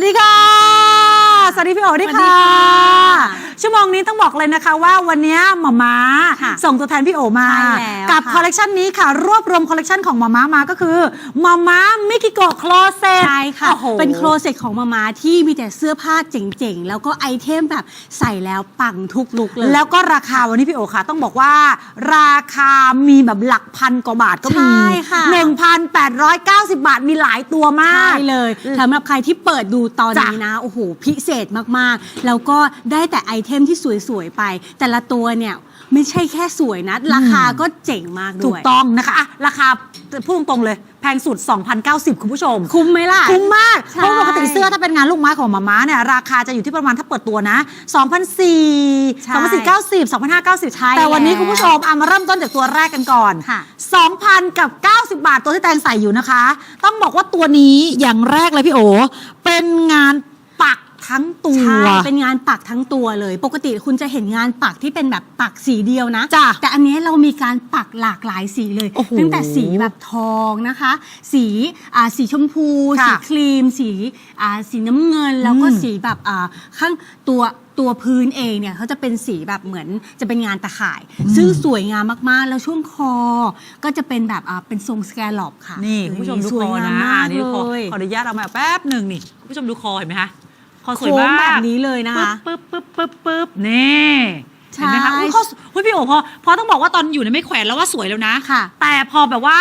วัสดีค่ะ สวัสดีพี่โอ๋ด้วยค่ะ ชั่วโมงนี้ต้องบอกเลยนะคะว่าวันนี้หมาม้าค่ะส่งตัวแทนพี่โอมา ใช่แล้วกับค่ะคอลเลกชันนี้ค่ะ รวบรวมคอลเลกชันของหมาม้ามาก็คือหมาม้ามิกิโกะคลอเซตใช่ค่ะโอ้โหเป็นโครเซ็ตของมามาที่มีแต่เสื้อผ้าเจ๋งๆ แล้วก็ไอเทมแบบใส่แล้วปังทุกลุกเลย แล้วก็ราคาวันนี้พี่โอค่ะ ต้องบอกว่าราคามีแบบหลักพันกว่าบาทก็มีใช่ค่ะ1,890บาทมีหลายตัวมาก ใช่เลยสำหรับใครที่เปิดดูตอนนี้นะ โอ้โห พิเศษมากๆ แล้วก็ได้แต่ไอเทมที่สวยๆไป แต่ละตัวเนี่ยไม่ใช่แค่สวยนะ ราคาก็เจ๋งมากด้วย ถูกต้องนะคะอะราคาพูดตรงๆเลย แพงสุด 2,090 คุณผู้ชม คุ้มไหมล่ะ คุ้มมากใช่เพราะปกติเสื้อถ้าเป็นงานลูกไม้ของหมาม้าเนี่ย ราคาจะอยู่ที่ประมาณถ้าเปิดตัวนะ2,400ใช่2,490 2,590ใช่แต่วันนี้แล้วคุณผู้ชมเอามาเริ่มต้นจากตัวแรกกันก่อนค่ะ2,000 กับ 90 บาทตัวที่แตงใส่อยู่นะคะ ต้องบอกว่าตัวนี้อย่างแรกเลยพี่โอเป็นงานปัก ทั้งตัว ใช่ เป็นงานปักทั้งตัวเลย ปกติคุณจะเห็นงานปักที่เป็นแบบปักสีเดียวนะ จ้ะแต่อันนี้เรามีการปักหลากหลายสีเลย โอ้โหตั้งแต่สีแบบทองนะคะ สีอ่าสีชมพู ค่ะสีครีม สีอ่าสีน้ำเงิน แล้วก็อืม สีแบบอ่าข้างตัวตัวพื้นเองเนี่ยเขาจะเป็นสีแบบเหมือนจะเป็นงานตะข่าย ซึ่งสวยงามมากๆ แล้วช่วงคอ ก็จะเป็นแบบอ่าเป็นทรงสแกลลอปค่ะนี่คุณผู้ชมดูสควยองามนะมากนี่เลดูคอยขออนุญาตเอามาแป๊บหนึ่งนี่คุณผู้ชมดูคอเห็นไหมคะค อสวยโค้งมากแบบนี้เลยนะคะปึ๊บปึ๊บปึ๊บปึ๊บนี่ใช่ เห็นไหมคะอุ๊ยเขาอุ๊ยพี่โอ๋พอพอต้องบอกว่าตอนอยู่เนี่ยไม่แขวนแล้วว่าสวยแล้วนะค่ะ แต่พอแบบว่า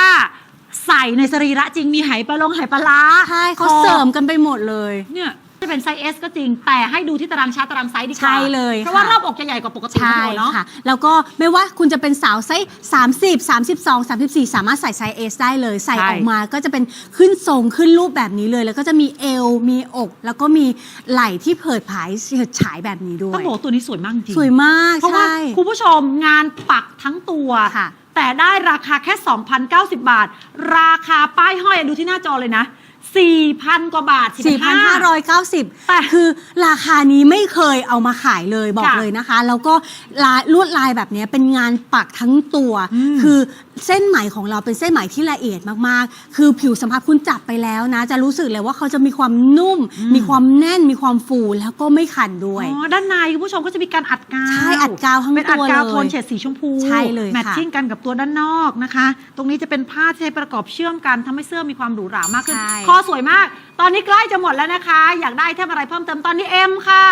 ใส่ในสรีระจริงมีไหปลาลงไหปลาร้าใช่เขาคอเสริมกันไปหมดเลย เนี่ย จะเป็นไซส์ S ก็จริง แต่ให้ดูที่ตารางชาร์ตตารางไซส์ดีกว่าใช่เลยเพราะว่าค่ะ รอบอกจะใหญ่กว่าปกติใช่พี่โอ๋เนาะ ค่ะ แล้วก็ไม่ว่าคุณจะเป็นสาวไซส์30 32 34 สามารถใส่ไซส์ S ได้เลย ใส่ใช่ ออกมาก็จะเป็นขึ้นทรงขึ้นรูปแบบนี้เลย แล้วก็จะมีเอว มีอก แล้วก็มีไหล่ที่เผิดผายเฉิดฉายแบบนี้ด้วต้อยงบอกว่าตัวนี้สวยมากจริง สวยมากเพราะว่าใช่ คุณผู้ชมงานปักทั้งตัว ค่ะแต่ได้ราคาแค่ 2,090 บาท ราคาป้ายห้อยดูที่หน้าจอเลยนะ 4,000 กว่าบาท4,590 แต่คือราคานี้ไม่เคยเอามาขายเลยบอกค่ะเลยนะคะ แล้วก็ลายลวดลายแบบนี้เป็นงานปักทั้งตัวอืมคือเส้นไหมของเราเป็นเส้นไหมที่ละเอียดมากๆ คือผิวสัมผัสคุณจับไปแล้วนะ จะรู้สึกเลยว่าเขาจะมีความนุ่ม มีความแน่นมีความฟูแล้วก็ไม่ขันด้วยอ๋อด้านในคุณผู้ชมก็จะมีการอัดกาวใช่อัดกาวทั้งเป็นอัดตัวกาวเลยโทนเฉดสีชมพูใช่เลยค่ะแมทชิ่งกันกับตัวด้านนอกนะคะ ตรงนี้จะเป็นผ้าที่ใช้ประกอบเชื่อมกันทำให้เสื้อมีความหรูหรามากขึ้นใช่คอสวยมาก ตอนนี้ใกล้จะหมดแล้วนะคะ อยากได้เทมอะไรเพิ่มเติมตอนนี้ M ค่ะ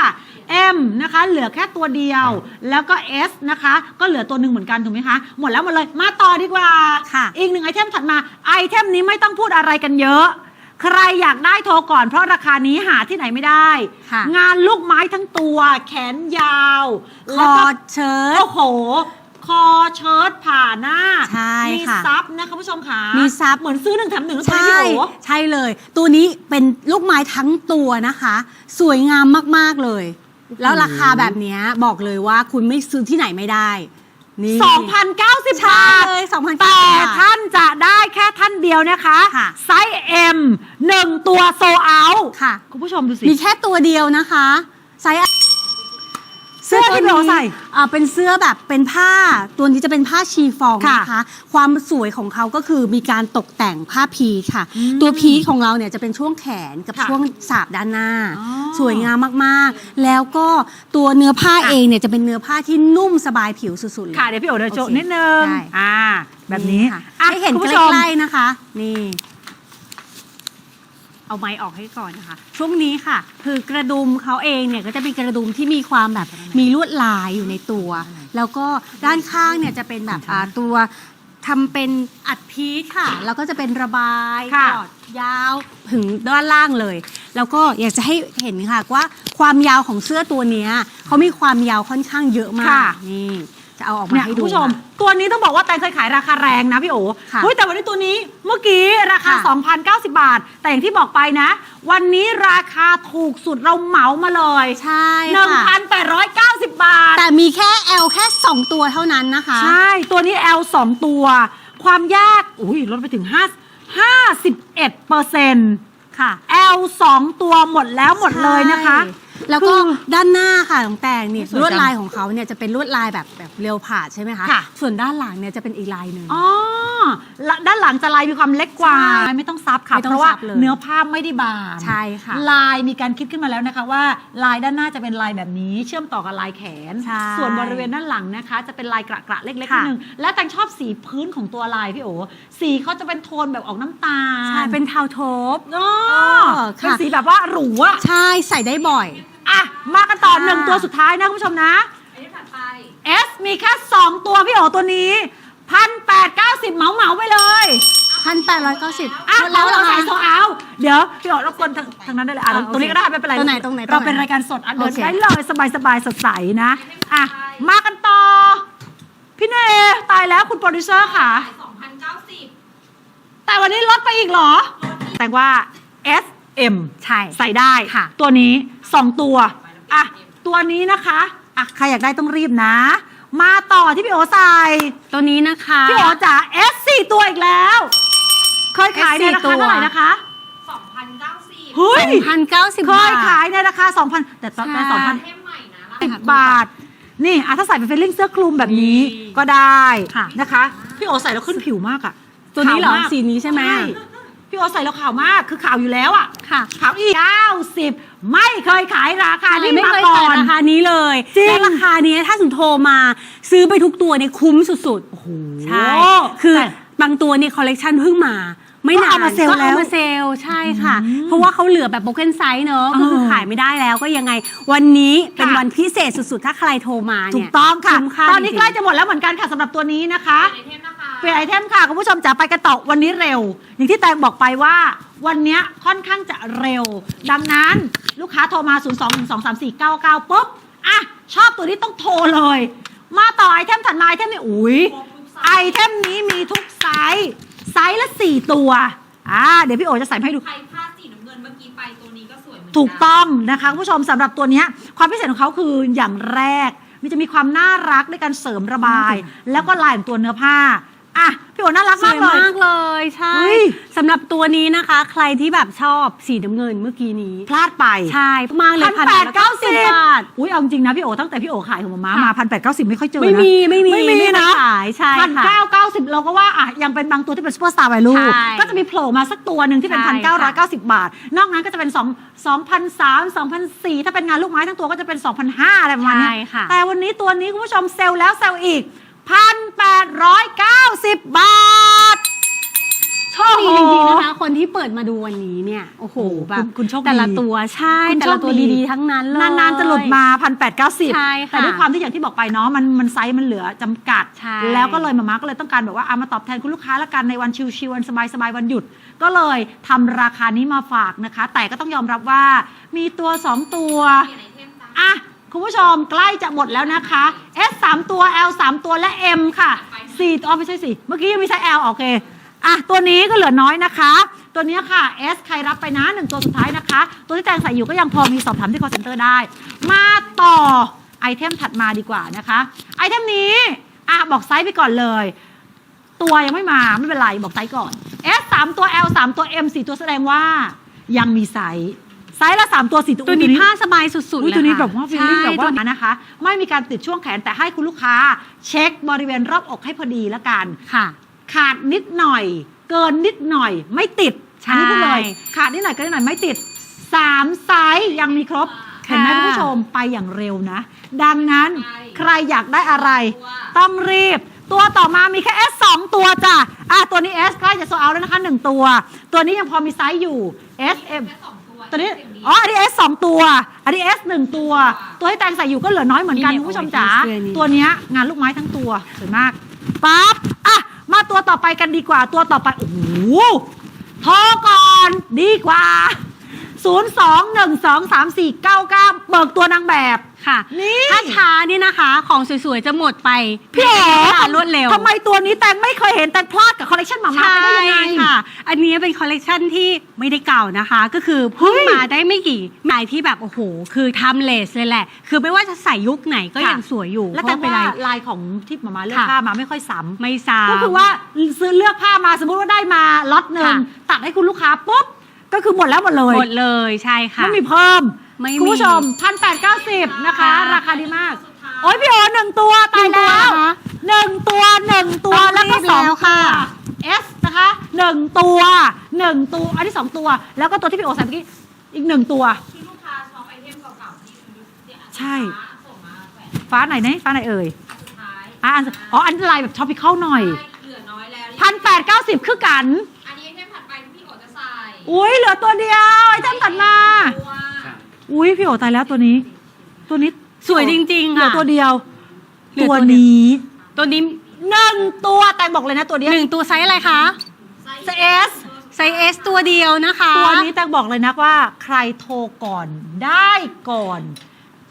M นะคะเหลือแค่ตัวเดียว แล้วก็ S นะคะ ก็เหลือตัวหนึ่งเหมือนกันถูกไหมคะ หมดแล้วหมดเลย มาต่อดีกว่า ค่ะ อีกหนึ่งไอเทมถัดมา ไอเทมนี้ไม่ต้องพูดอะไรกันเยอะ ใครอยากได้โทรก่อนเพราะราคานี้หาที่ไหนไม่ได้ ค่ะ งานลูกไม้ทั้งตัว แขนยาวคแล้วอก็เชิ้ต โอ้โห คอเชิ้ตผ่าหน้า ใช่มีค่ะ ซับนะคะผู้ชมค่ะมีซับ เหมือนซื้อหนึ่งแถมหนึ่งแล้วตัวใช่นี้พี่โอใช่เลย ตัวนี้เป็นลูกไม้ทั้งตัวนะคะ สวยงามมาก ๆ เลย แล้วราคาแบบเนี้ยบอกเลยว่าคุณไม่ซื้อที่ไหนไม่ได้ นี่2,090ใช่บาทเลย2,090แต่ บาท ท่านจะได้แค่ท่านเดียวนะคะค่ะ ไซส์ M หนึ่งตัวโซเอาค่ะ คุณผู้ชมดูสิ มีแค่ตัวเดียวนะคะไซส์ เสื้อที่พี่โอใส่อ่าเป็นเสื้อแบบเป็นผ้าตัวนี้จะเป็นผ้าชีฟองค่ะนะคะความสวยของเขาก็คือมีการตกแต่งผ้าพีชค่ะอืมตัวพีชของเราเนี่ยจะเป็นช่วงแขนกับค่ะช่วงสาบด้านหน้า อ๋อสวยงามมากๆ แล้วก็ตัวเนื้อผ้าค่ะ เองเนี่ยจะเป็นเนื้อผ้าที่นุ่มสบายผิวสุดๆเลย ค่ะเดี๋ยวพี่โอเดินโชว์โอเคนิดนึง ได้ อ่า แบบนี้ค่ะอะให้เห็นคุณใผู้ชมกล้ๆนะคะ นี่ เอาไม้ออกให้ก่อนนะคะ ช่วงนี้ค่ะ คือกระดุมเขาเองเนี่ยก็จะเป็นกระดุมที่มีความแบบมีลวดลายอยู่ในตัว แล้วก็ด้านข้างเนี่ยจะเป็นแบบอ่าตัวทำเป็นอัดพีชค่ะ แล้วก็จะเป็นระบายค่ะ ตลอดยาวถึงด้านล่างเลย แล้วก็อยากจะให้เห็นค่ะว่าความยาวของเสื้อตัวเนี้ยเขามีความยาวค่อนข้างเยอะมาค่ะกนี่ จะเอาออกมาเนี่ยให้คุณดูผู้ชม ค่ะ ตัวนี้ต้องบอกว่าแตงเคยขายราคาแรงนะพี่โอค่ะอุ๊ยแต่วันนี้ตัวนี้เมื่อกี้ราคา ค่ะ 2,090 บาท แต่อย่างที่บอกไปนะ วันนี้ราคาถูกสุดเราเหมามาเลย ใช่ค่ะ 1,890 บาท แต่มีแค่ L แค่ 2 ตัวเท่านั้นนะคะ ใช่ ตัวนี้ L 2 ตัว ความยาก อุ้ยลดไปถึง 5 51เปอร์เซ็นต์ ค่ะ L 2 ตัวหมดแล้วหมดเลยนะคะ ใช่ แล้วก็คือด้านหน้าค่ะของแต่งเนี่ยสวยจังลวดลายของเขาเนี่ยจะเป็นลวดลายแบบแบบเรียวผาดใช่ไหมคะ ค่ะ ส่วนด้านหลังเนี่ยจะเป็นอีกลายหนึ่ง อ๋อละ ด้านหลังจะลายมีความเล็กกว่าใช่ไม่ต้องซับค่ะ ไม่ต้องเพราะว่าซับเลย เนื้อผ้าไม่ได้บางใช่ค่ะ ลายมีการคิดขึ้นมาแล้วนะคะว่าลายด้านหน้าจะเป็นลายแบบนี้ เชื่อมต่อกับลายแขน ใช่ส่วนบริเวณด้านหลังนะคะ จะเป็นลายกระกระๆเล็กๆนิค่ะดนึงและแตงชอบสีพื้นของตัวลายพี่โอสีเขาจะเป็นโทนแบบออกน้ำตาลใช่เป็นเทาโทบอ๋ออเป็นค่ะสีแบบว่าหรูอะ ใช่ใส่ได้บ่อย อะ มากันต่อค่ะ หนึ่งตัวสุดท้ายนะ คุณผู้ชมนะ S มีแค่ 2 ตัวพี่โอตัวนี้พันแปด เก้าสิบเหมาเหมาๆไปเลยพันแปดร้อยเก้าสิบอะแล้เราวเราเราใส่ใส่โซเอาเดี๋ยวพี่โอรบกวนทางทางนั้นได้เลยอะอะตรงนี้ก็ได้ไม่เป็นไรตรงไหนตรงไหนเราเป็นตรงไหนรายการสดอะเดินโอเค ได้เลยสบายสบายๆสดใสนะอะมากันต่อ พี่เนตายแล้วคุณโปรดิวเซอร์ค่ะ 2,090แต่วันนี้ลดไปอีกเหรอ แต่ว่า S M ใช่ ใส่ได้ค่ะ ตัวนี้ 2 ตัว อะ ตัวนี้นะคะ อะ ใครอยากได้ต้องรีบนะ มาต่อที่พี่โอใส่ตัวนี้นะคะ พี่โอจ๋า S 4 ตัวอีกแล้ว เคยขายใน S4 ราคาเท่าไหร่นะคะ 2,090เฮ้ยพันเก้าสิบเคบาท ยขายในราคา 2,000 แต่ตอนใช่แต่2,000เทมใหม่นะใช่ค่ะบาท นี่อะถ้าใส่เป็นเฟลลิ่งเสื้อคลุมแบบนี้นี่ก็ได้ค่ะ นะคะ พี่โอใส่แล้วขึ้นผิวมากอะตัวนี้เหรอขาวมากสีนี้ใช่ไหมพี่โอใส่แล้วขาวมาก คือขาวอยู่แล้วอะค่ะ ขาวอีก90 ไม่เคยขายราคานี้ไม่มาเคยก่อขายน ราคานี้เลยจริง และราคานี้ถ้าสมมติโทรมาซื้อไปทุกตัวเนี่ยคุ้มสุดโอ้โหๆใช่ คือแต่บางตัวเนี่ยคอลเลกชันเพิ่งมา ไม่ก็นานเอามาเซลล์ก็แล้วเอามาเซลล์ใช่ค่ะอืมเพราะว่าเขาเหลือแบบโบเกนไซส์เนอะก็คือเออ ขายไม่ได้แล้วก็ยังไง วันนี้เป็นค่ะ วันพิเศษสุดๆ ถ้าใครโทรมาถูเนี่กย ต้องค่ะ คุ้มค่าตอนนี้จริงๆ ใกล้จะหมดแล้วเหมือนกันค่ะสำหรับตัวนี้นะคะไอเทมนะคะ เปลี่ยนไอเทมค่ะ คุณผู้ชมจ๋าไปกันต่อวันนี้เร็ว อย่างที่แตงบอกไปว่า วันเนี้ยค่อนข้างจะเร็ว ดังนั้นลูกค้าโทรมา 0 2 1 2 3 4 9 9ปุ๊บอะชอบตัวนี้ต้องโทรเลย มาต่อไอเทมถัดมาไอเทมนี้อุ้ยครบทุกไซส์ไอเทมนี้มีทุกไซส์ไซส์ละ 4 ตัวอ่าเดี๋ยวพี่โอจะใส่มาให้ดู ใครพลาดสีน้ำเงินเมื่อกี้ไปตัวนี้ก็สวยเหมือนกันถูกต้องนะคะคุณผู้ชมสำหรับตัวเนี้ยความพิเศษของเขาคืออย่างแรก มันจะมีความน่ารักในการเสริมระบาย แล้วก็ลายของตัวเนื้อผ้า อะพี่โอน่ารักสมาวยกเลย มากเลยใช่เฮ้ย สำหรับตัวนี้นะคะ ใครที่แบบชอบสีน้ำเงินเมื่อกี้นี้พลาดไป ใช่มากเลยพันแปดเก้าสิบ1,890 บาท อุ้ยเอาจริงนะพี่โอตั้งแต่พี่โอขายของหมาค่ะ มาพันแปดเก้าสิบไม่ค่อยเจอนะไม่มีไม่มีไม่มีเคยนะ ขายใช่พันค่ะ เก้าเก้าสิบเราก็ว่าอะยังเป็นบางตัวที่เป็นซูเปอร์สตาร์ไวลูใช่ก็จะมีโผล่มาสักตัวหนึ่งที่เป็นใช่พันเก้าร้อยค่ะเก้าสิบบาท นอกนั้นก็จะเป็นสองสองพันสามสองพันสี่ถ้าเป็นงานลูกไม้ทั้งตัวก็จะเป็นสองพันห้าอะไรประมาณเนี้ยใช่ค่ะแต่วันนี้ตัวนี้คุณผู้ชมเซลล์แล้วเซลล์อีก พันแปดร้อยเก้าสิบบาท โชคดีจริงๆนะคะ คนที่เปิดมาดูวันนี้เนี่ย โอ้โหโอ้แบคุบณคุณโชคดีแต่ละตัวใช่ คุณแต่โชละคตัวดีดีๆทั้งนั้นเลย นานๆจะหลุดมาพันแปดเก้าสิบใช่ค่ะแต่ด้วยความที่อย่างที่บอกไปเนาะมันมันไซส์มันเหลือจำกัด ใช่ แล้วก็เลยมาม่าก็เลยต้องการแบบว่าเอามาตอบแทนคุณลูกค้าละกันในวันชิวๆวันสบายๆวันหยุด ก็เลยทำราคานี้มาฝากนะคะ แต่ก็ต้องยอมรับว่ามีตัว 2 ตัวเปลี่ยนไอเทมจ้าอะ คุณผู้ชมใกล้จะหมดแล้วนะคะ S 3ตัว L 3ตัวและ M ค่ะ4อ๋อไม่ใช่สิเมื่อกี้ยังมีไซส์ L โอเคอะตัวนี้ก็เหลือน้อยนะคะ ตัวนี้ค่ะ S ใครรับไปนะหนึ่งตัวสุดท้ายนะคะ ตัวที่แตงใส่อยู่ก็ยังพอมีสอบถามที่ call center ได้ มาต่อไอเทมถัดมาดีกว่านะคะ ไอเทมนี้อะบอกไซส์ไปก่อนเลย ตัวยังไม่มาไม่เป็นไรบอกไซส์ก่อน S 3ตัว L 3ตัว M 4ตัวแสดงว่ายังมีไซส์ ไซส์ละ3ตัว4ตัวตัวอุ๊ยนี้ผ้าสบายสุดๆอุ้ยเลยตัวนี้ค่ะแบบว่าฟีลลิ่งใช่แบบตัว่านะคะ ไม่มีการติดช่วงแขนแต่ให้คุณลูกค้า เช็คบริเวณรอบอกให้พอดีแล้วกัน ค่ะ ขาดนิดหน่อย เกินนิดหน่อย ไม่ติดใช่อันนี้พูดเลยขาดนิดหน่อยเกินนิดหน่อยไม่ติดสามไซส์ยังมีครบ ค่ะ เห็นไหมคุณผู้ชมไปอย่างเร็วนะ ดังนั้นใช่ใครอยากได้อะไรตัวต้องรีบ ตัวต่อมามีแค่ S 2ตัวจ้ะอะตัวนี้ S ใกล้จะโซเอาแล้วนะคะหนึ่งตัว ตัวนี้ยังพอมีไซส์อยู่ S M แค่สอง ตัวตัวนี้เสียงดีอ๋ออันนี้ S 2ตัวอันนี้ S 1ตัว ตัวที่แตงใส่อยู่ก็เหลือน้อยเหมือนกันนี่คุณผู้ชมจ๋าโอ้ยนี่ตัวเนี้ยงานลูกไม้ทั้งตัวสวยมากปั๊บอะมาตัวต่อไปกันดีกว่าตัวต่อไปโอ้โหโทรก่อนดีกว่า 0 2 1 2 3 4 9 9 เบิกตัวนางแบบ ค่ะนี่ ถ้าช้านี่นะคะ ของสวยๆ จะหมดไปพี่เอ๋ในเวลารวดเร็วทำไมตัวนี้แตงไม่เคยเห็นแตงพลาดกับคอลเลคชันหมาม่าใช่ไปได้ยังไง ค่ะ อันนี้เป็นคอลเลกชันที่ไม่ได้เก่านะคะ ก็คือเพิ่งเฮ้ยมาได้ไม่กี่หมายที่แบบโอ้โห คือทำเลสเลยแหละ คือไม่ว่าจะใส่ยุคไหนก็ค่ะ ยังสวยอยู่แล้วเพแต่ราะเป็นว่าไร ลายของที่หมาม่าเลือกค่ะ ผ้ามาไม่ค่อยซ้ำไม่ซ้ำ ก็คือว่าซื้อเลือกผ้ามาสมมุติว่าได้มาล็อตหนึ่งค่ะ ตัดให้คุณลูกค้าปุ๊บ ก็คือหมดแล้วหมดเลยหมดเลยใช่ค่ะ ไม่มีเพิ่มไม่มีคุณผู้ชมพันแปดเก้าสิบนะคะ ราคาดีมากสุดท้ายโอ้ยพี่โอหนึ่งตัวตายแล้วหนึ่งตัวนะคะหนึ่งตัวหนึ่งตัวต้องแล้วก็รีบสองแล้วตัวค่ะ S นะคะหนึ่งตัวหนึ่งตัวอันที่สองตัว แล้วก็ตัวที่พี่โอใส่เมื่อกี้อีกหนึ่งตัว ที่ลูกค้าช็อปไอเทมเก่าๆที่คุณเนี่ยใช่ ส่งมาแขวนฟ้าไหนเนี่ยฟ้าไหนเอ่ยสุดท้ายอะอันอ๋ออันลายแบบท็อปพิเข้าหน่อยใช่เหลือน้อยแล้ว พันแปดเก้าสิบคือกัน อุ้ยเหลือตัวเดียวไอ้ท่านตัดมาตัวอุ้ยพี่โอตายแล้วตัวนี้ ตัวนี้สวยจริงๆเหลือค่ะ ตัวเดียว เหลือตัวตัวเดียว นี้ตัวนี้หนึ่งตัวแต่บอกเลยนะตัวเนี้ยหนึ่งตัวไซส์อะไรคะไซส์ไซส์ S ไซส์ S ตัวเดียวนะคะ ตัวนี้แต่บอกเลยนะว่าใครโทรก่อนได้ก่อน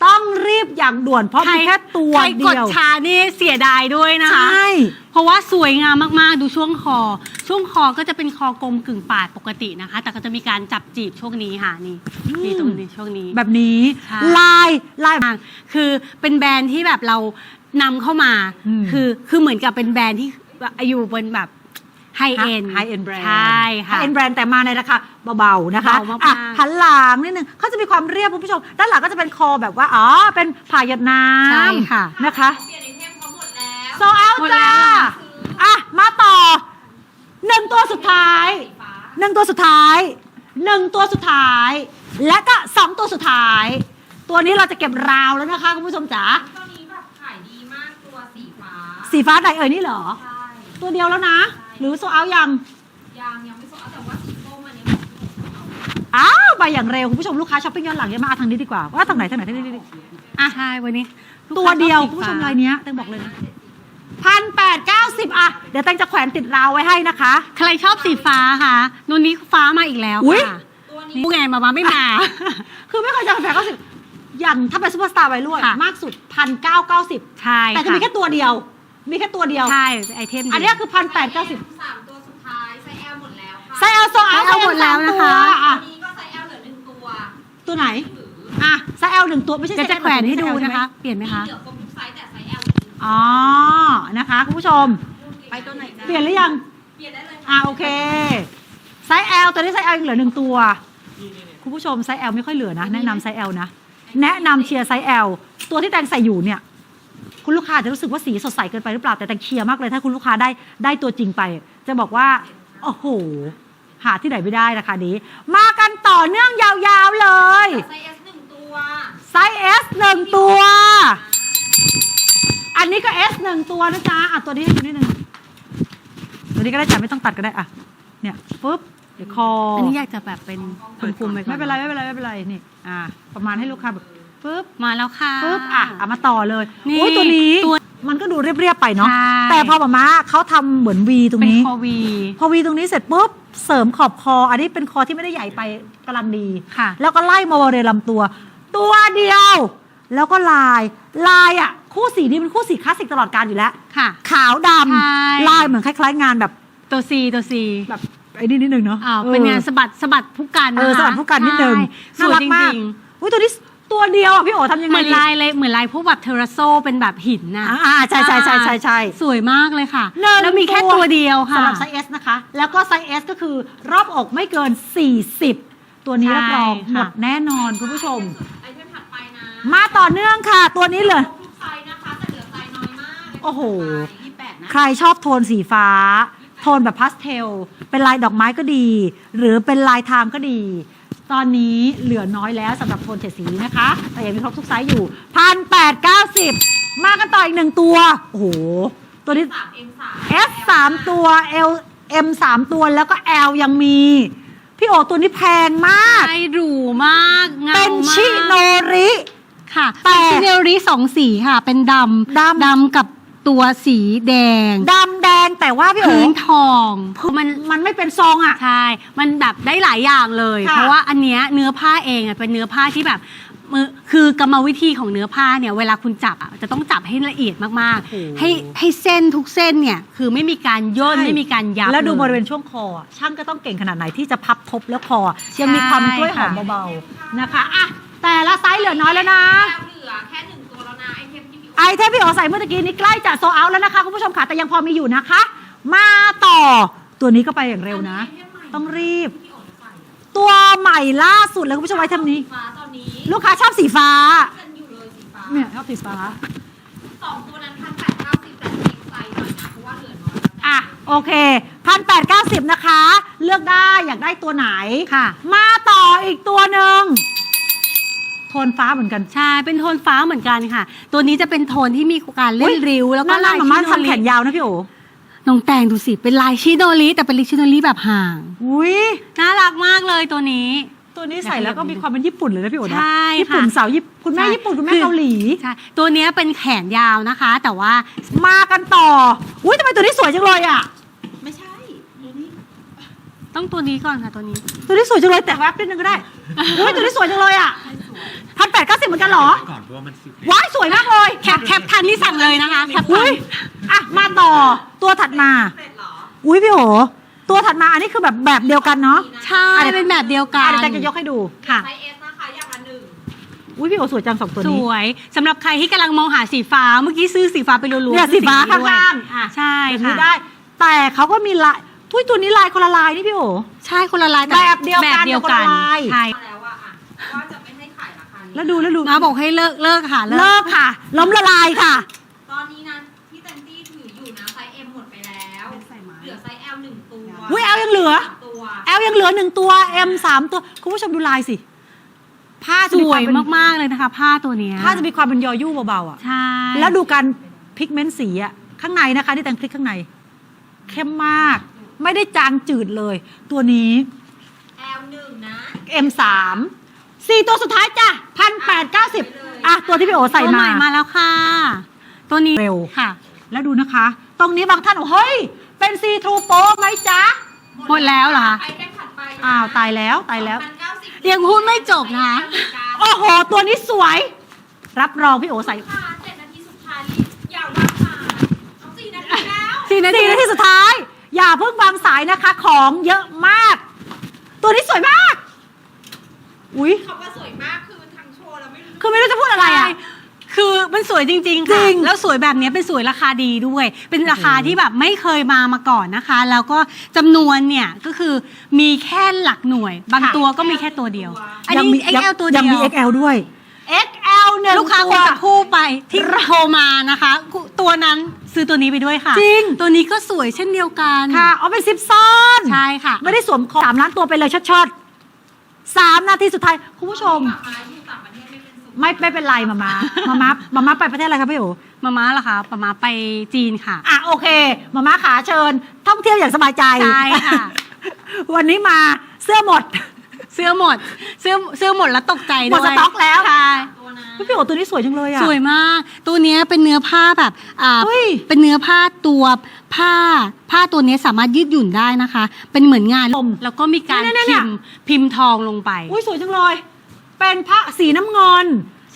ต้องรีบอย่างด่วนเพราะใครมีแค่ตัวใครเดีกดยวช้านี่เสียดายด้วยนะใชคะ่ เพราะว่าสวยงามมาก ๆ ดูช่วงคอ ช่วงคอก็จะเป็นคอกลมกึ่งปาดปกตินะคะ แต่ก็จะมีการจับจีบช่วงนี้ค่ะนี่นี่ตรงนี้ช่วงนี้ แบบนี้ใช่ ลายลายมากคือเป็นแบรนด์ที่แบบเรานำเข้ามา อืมคือคือเหมือนกับเป็นแบรนด์ที่อยู่บนแบบ ไฮเอ็นไฮเอ็นแบรนด์ใช่ค่ะไฮเอ็นแบรนด์แต่มาในราคาเบาๆนะคะเบามากๆอะหันหลังนิดนึงเขาจะมีความเรียบคุณผู้ชม ด้านหลังก็จะเป็นคอแบบว่าอ๋อเป็นผ่าหยดน้ำใช่ค่ะนะคะเปลี่ยนไอเทมเขาหมดแล้วโซเอาหมดจ้าแล้วอะมาต่อหนึ่งตัวสุดท้ายสีฟ้าหนึ่งตัวสุดท้ายหนึ่งตัวสุดท้าย และก็สองตัวสุดท้าย ตัวนี้เราจะเก็บราวแล้วนะคะคุณผู้ชมจ๋าตัวนี้แบบขายดีมากตัวสีฟ้า สีฟ้าไหนเอ่ยนี่เหรอใช่ตัวเดียวแล้วนะ หรือโซเอายัง ยังยังไม่ส่งเอาแต่ว่าสีส้มอันนี้ของพี่โอเอาอ้าวไปอย่างเร็วคุณผู้ชมลูกค้าช้อปปิ้งย้อนหลังเยอะมากเอาทางนี้ดีกว่าว่าทางไหนทางไหนทางนี้ทางนี้อะใช่วันนี้ลูกตัวค้าเดียวชอบสีคุณผู้ชมฟ้รายเนี้ยแตงบอกเลยนะพันแปดเก้าสิบอะเดี๋ยวแตงจะแขวนติดราวไว้ให้นะคะ ใครชอบสีฟ้าค่ะนุ่นนี้ฟ้ามาอีกแล้วอุ๊ย ค่ะตัวนี้ผู้ไงมามาไม่มา คือไม่เคยจะแปดเก้าสิบอย่างถ้าเป็นซูเปอร์สตาร์ไวรุ่นค่ะ มากสุดพันเก้าเก้าสิบใช่แต่จะมีแค่ตัวเดียว มีแค่ตัวเดียว ใช่ไอเทมอันเนี้ยคือพันแปดเก้าสิบสามตัวสุดท้ายไซส์ L หมดแล้วค่ะไซส์เอลโซเอาไซส์ L หมดแล้วนะคะ อะตัวนี้ก็ไซส์ L เหลือหนึ่งตัวตัวไหนอะไซส์เอลหนึ่งตัวไม่ใช่เดี๋ยวไซจะส์แขวนให้ไซดูส์ L ใช่นะไหมคะ เปลี่ยนไหมคะ เหลือครบทุกไซส์แต่ไซส์ L เหลือหนึ่งอ๋อ นะคะคุณผู้ชม ไปตัวไหนจ๊ะเปลี่ยนหรือยัง เปลี่ยนได้เลยค่ะอ่าโอเค ไซส์ L ตัวนี้ไซส์ L ยังเหลือหนึ่งตัว คุณผู้ชมไซส์ L ไม่ค่อยเหลือนะ แนะนำไซส์ L นะ แนะนำเชียร์ไซส์ L ตัวที่แตงใส่อยู่เนี่ย คุณลูกค้าอาจจะรู้สึกว่าสีสดใสเกินไปหรือเปล่าแต่แตงเชียร์มากเลย ถ้าคุณลูกค้าได้ได้ตัวจริงไป จะบอกว่าโอ้โหหาที่ไหนไม่ได้ราคานี้ มากันต่อเนื่องยาวๆเลยไซส์ S หนึ่งตัว ไซส์ S หนึ่งตัว อันนี้ก็ S หนึ่งตัวนะจ๊ะอะตัวนี้ให้ดูนิดนึงตัวนี้ก็ได้จ้ะไม่ต้องตัดก็ได้อะเนี่ยปุ๊บเดี๋ยวคออัอันนี้อยากจะแบบเป็นคุมๆไปก่อนไม่เป็นไรไม่เป็นไรไม่เป็นไรนี่อะประมาณให้ลูกค้าแบบ ปุ๊บมาแล้วค่ะปุ๊บอะเอามาต่อเลยนี่โอ้ยตัวนี้ตัวมันก็ดูเรียบๆไปเนาะใช่ แต่พอแบบมาเขาทำเหมือน V ตรงเป็นนี้ คอวี พอ V ตรงนี้เสร็จปุ๊บเสริมขอบคอ อันนี้เป็นคอที่ไม่ได้ใหญ่ไปกำลังดี ค่ะ แล้วก็ไล่มาบริเวณลำตัว ตัวเดียว แล้วก็ลายลายอะ คู่สีนี้เป็นคู่สีคลาสสิกตลอดการอยู่แล้ว ค่ะ ขาวดใช่ำลายเหมือนคล้ายๆ งานแบบตัวซีตัวซีแบบไอ้นี่นิดนึงเนาะอ่าเป็นงานสะบัดสะบัดผู้กันเออนะคะสวัสดีผู้กันนิดนึงใช่สวยจริง อุ้ยตัวนี้ ตัวเดียวอะพี่โอทำยังๆเหไงมือนดีลายเลยเหมือนลายพวกแบบเทอร์โซเป็นแบบหินนะอ่าใช่ใช่ใช่ใช่ใช่ สวยมากเลยค่ะ หนึ่งแล้วมีแค่ตัวเดียวค่ะ สำหรับไซส์ S นะคะ แล้วก็ไซส์ S ก็คือรอบอกไม่เกิน 40 ตัวนี้ใช่รับรองค่ะหมดแน่นอนคุณผู้ชม ไอเทมถัดไปนะมาต่อเนื่องค่ะ ตัวนี้เลย ทุกไซส์นะคะแต่เหลือไซส์น้อยมากโอ้โห ยี่แปดนะ ใครชอบโทนสีฟ้า โทนแบบพาสเทล เป็นลายดอกไม้ก็ดี หรือเป็นลายไทม์ก็ดี ตอนนี้เหลือน้อยแล้วสำหรับโทนเฉดสีนะคะ แต่ยังมีครบทุกไซส์อยู่พันแปดเก้าสิบมากันต่ออีกหนึ่งตัว โอ้โห ตัวนี้ สามเอ็มสาม S สามตัว L M สามตัวแล้วก็ L ยังมี พี่โอตัวนี้แพงมาก ใช่หรูมากเงาเป็นมากชิโนริ ค่ะแต่ เป็นชิเนลริสองสีค่ะ เป็นดำดำ ดำกับตัวสีแดง ดำแด งแต่ว่าพี่โอพื้นทองมันมันไม่เป็นซองอะ ใช่ มันแบบได้หลายอย่างเลย ค่ะเพราะว่าอันเนี้ยเนื้อผ้าเองอะเป็นเนื้อผ้าที่แบบมือคือกรรมวิธีของเนื้อผ้าเนี่ยเวลาคุณจับอะจะต้องจับให้ละเอียดมากโอ้โห ๆ ให้ให้เส้นทุกเส้นเนี่ยคือไม่มีการย่นใช่ ไม่มีการยับแล้วดูลยบริเวณช่วงคออะช่างก็ต้องเก่งขนาดไหนที่จะพับทบแล้วคอ ยังมีความกล้วยหอมค่ะเบาๆ นะคะอะแต่ละไซส์เหลือน้อยแล้วนะแล้วเหลือแค่ ไอเทมพี่โอใส่เมื่อตะกี้นี้ใกล้จะโซเอาแล้วนะคะคุณผู้ชมค่ะแต่ยังพอมีอยู่นะคะ มาต่อตัวนี้ก็ไปอย่างเร็วนะ ต้องรีบที่พี่โอจะใส่ตัวใหม่ล่าสุดเลยคุณผู้ชมไอเทมนี้ ฟ้าตอนนี้ลูกค้าชอบสีฟ้ากันอยู่เลยสีฟ้าเนี่ยชอบสีฟ้า สองตัวนั้นพันแปดเก้าสิบแต่เด็กใส่หน่อยนะเพราะว่าเหลือน้อยแล้วอะโอเคพันแปดเก้าสิบนะคะ เลือกได้อยากได้ตัวไหน ค่ะ มาต่ออีกตัวหนึ่งโท นฟ้าเหมือนกัน ใช่ เป็นโทนฟ้าเหมือนกันค่ะ ตัวนี้จะเป็นโทนที่มีการเล่อุ๊นยริ้ว แล้วก็นั่นลาน่ะยมาชิม่าโนทำแขรินยาวนะพี่โอน้องแตงดูสิ เป็นลายชิโนริแต่เป็นลิชิโนริแบบห่าง อุ้ยน่ารักมากเลยตัวนี้ ตัวนี้ใส่แล้วก็มีความเป็นญี่ปุ่นเลยนะพี่โอนะใช่ญี่ปุ่นค่ะสาวญี่ปุ่นคุณแม่ใช่ญี่ปุ่นคุณแม่คือ เกาหลี ใช่ตัวเนี้ยเป็นแขนยาวนะคะ แต่ว่า มากันต่อ อุ้ยทำไมตัวนี้สวยจังเลยอะไม่ใช่ดูนี่ ต้องตัวนี้ก่อนค่ะตัวนี้ตัวนี้สวยจังเลยแต่แวบนิดนึงก็ได้อุ้ยตัวนี้สวยจังเลยอะพันแปดเก้าสิบเหมือนกันเหรอ ก่อนเพราะว่ามันสิบว้ายสวยมากเลยแคปแคปทันที่สั่งเลยนะคะแคปทัอุ้นยอะมาต่อตัวถัดมาเสร็จเหรออุ้ยพี่โอตัวถัดมาอันนี้คือแบบแบบเดียวกันเนาะใช่เป็นแบบเดียวกัอะนเดี๋ยวแจงจะยกให้ดูค่ะ ไซส์เอสนะคะอย่างละหนึ่งอุ้ยพี่โอสวยจังสองตัวสนี้ วยสำหรับใครที่กำลังมองหาสีฟ้าเมื่อกี้ซื้อสีฟ้าไปรัวๆเนี่ยซื้สีอฟ้านี้ข้างด้วยล่างอะ ใช่แบบค่ะนี้ได้ แต่เขาก็มีลาย ทุยตัวนี้ลายคนละลายนี่พี่โอใช่คนละลายต่แบบเดียวกันแบบเดียวกันแต่คนละลาย ใช่มาแล้วอะอะว่าจะไม่ให้ขายราคานี้แล้วดูแล้วดูมาบอกให้เลิกเลิกค่ะเลิกค่ะ ล้มละลายค่ะ ตอนนี้นะที่เต็มที่ถืออยู่นะไซส์เอ็มหมดไปแล้วเหลือไซส์เอลหนึ่งตัวอุ๊ย L ยังเหลือ สามตัวแอลยังเหลือหนึ่งตัว M สามตัวคุณผู้ชมดูลายสิผ้าสจะมีวความยเป็นมากๆเลยนะคะ ผ้าตัวเนี้ยผ้าจะมีความเป็นยอยุ่เบาๆอะ ใช่แล้วดูการพิกเมนต์สีอะข้างในนะคะที่แต่งพลิกข้างใน เข้มมาก ไม่ได้จางจืดเลย ตัวนี้แอลหนึ่งนะ M สามสี่ตัวสุดท้ายจ้ะพันแปดเก้าสิบอะ ตัวที่พี่โอใส่ตัวใหมา ม่มาแล้วค่ะ ตัวนี้เร็ว ค่ะ แล้วดูนะคะ ตรงนี้บางท่านบอกเฮ้ย เป็นซีทรูโป๊ไหมจ๊ะ หมดแล้วเหรอคะ ไปได้ถัดไปนะอ้าว ตายแล้วตายแล้ว2,090ยังพูดไม่จบนะคะโอ้โห ตัวนี้สวย รับรองพี่โอใส่ค่ะเจ็ดนาทีสุดท้ายอย่าวางสายเอาสี่นาทีแล้ว สี่นาทีนาทีสุดท้าย อย่าเพิ่งวางสายนะคะ ของเยอะมาก ตัวนี้สวยมาก อุ้ยคำว่าสวยมากคือทางโชว์เราไม่รู้คือไม่รู้จะพูดอะไรอะ คือมันสวยจริงๆจริค่ะงแล้วสวยแบบนี้เป็นสวยราคาดีด้วย เป็นราคาที่แบบไม่เคยมามาก่อนนะคะ แล้วก็จำนวนเนี่ยก็คือมีแค่หลักหน่วย บางตัวก็มีแค่ตัวเดียว อันยังนี้มี XL ตัวเดียังยวมี XL ด้วย XL หนึ่งลูกค้าคตันว จะคู่ไปที่โทรมานะคะ ตัวนั้นซื้อตัวนี้ไปด้วยค่ะจริง ตัวนี้ก็สวยเช่นเดียวกันค่ะเอาเป็นซิปซ่อน ใช่ค่ะ ไม่ได้สวมของสามล้านตัวไปเลยชดๆสามนาทีสุดท้าย คุณผู้ชมมาอยู่ต่างประเทศไม่เป็นสุขไม่ไม่เป็นไรมามามามามามาไปประเทศอะไรครับพี่โอมาม่าล่ะคะมาม่าไปจีนค่ะ อะโอเค มาม่าขาเชิญ ท่องเที่ยวอย่างสบายใจใช่ค่ะ วันนี้มาเสื้อหมด เสื้อหมด เสื้อเสื้อหมดแล้วตกใจหมด้ดวยสต็อกแล้ว ใช่ ตัวนะพี่โอตัวนี้สวยจังเลยอะ สวยมาก ตัวเนี้ยเป็นเนื้อผ้าแบบอ่าเฮ้ย เป็นเนื้อผ้าตัวผ้า ผ้าตัวเนี้ยสามารถยืดหยุ่นได้นะคะ เป็นเหมือนงานลมแล้วก็มีการเนี่ยเนี่ยพิมพ์พิมพ์ทองลงไป อุ้ยสวยจังเลย เป็นผ้าสีน้ำเงิน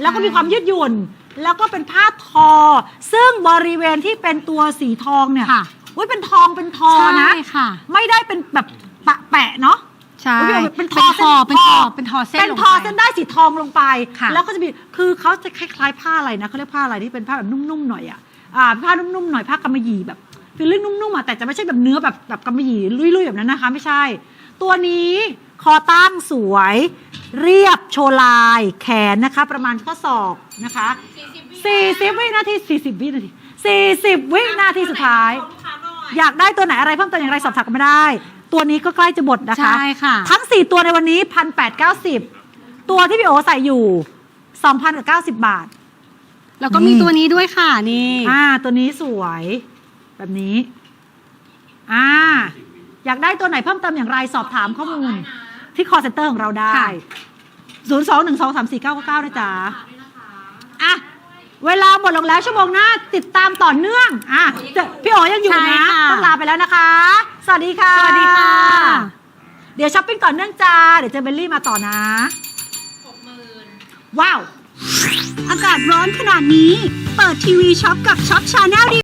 แล้วก็มีความยืดหยุ่น แล้วก็เป็นผ้าทอ ซึ่งบริเวณที่เป็นตัวสีทองเนี่ยค่ะ อุ้ยเป็นทองเป็นทอนะ ใช่ค่ะ ไม่ได้เป็นแบบปะแปะเนาะ ใช่อุ๊ยเป็นทเป็อนทอเส้นเป็นทอเป็นทอเส้นเป็นลงทอไปเส้นได้สีทองลงไป ค่ะ แล้วก็จะมีคือเขาจะคล้ายๆผ้าอะไรนะเขาเรียกผ้าอะไรที่เป็นผ้าแบบนุ่มๆหน่อยอะอ่าผ้านุ่มๆหน่อยผ้ากำมะหยี่แบบฟีลลิ่งนุ่มๆอะแต่จะไม่ใช่แบบเนื้อแบบแบบกำมะหยี่ลุยๆแบบนั้นนะคะ ไม่ใช่ ตัวนี้คอตั้งสวย เรียบโชว์ลาย แขนนะคะ ประมาณข้อศอกนะคะ 40 40วินาที 40 วินาที 40 วินาทีสุดท้ายลูกค้าหน่อยอยากได้ตัวไหนอะไรเพิ่มเติมอย่างไรสอบถามกันไม่ได้ ตัวนี้ก็ใกล้จะหมดนะคะ ใช่ค่ะ ทั้ง 4 ตัวในวันนี้ 1,890 ตัวที่พี่โอใส่อยู่ 2,090 บาท แล้วก็มีนี่ตัวนี้ด้วยค่ะนี่ อ่า ตัวนี้สวย แบบนี้ อ่า อยากได้ตัวไหนเพิ่มเติมอย่างไรสอบถามข้อมูล ที่ call center ของเราได้ ค่ะ 0 2 1 2 3 4 9 9 9นะจ๊ะอะ เวลาหมดลงแล้วชั่วโมงหน้าติดตามต่อเนื่องอะเจอพี่โอยังอยู่ใช่นะค่ะ ต้องลาไปแล้วนะคะ สวัสดีค่ะ สวัสดีค่ะ เดี๋ยวช้อปปิ้งต่อเนื่องจ้า เดี๋ยวเจอเบลลี่มาต่อนะ60,000ว้าว อากาศร้อนขนาดนี้ เปิดทีวีช็อปกับช็อปชาแนลดี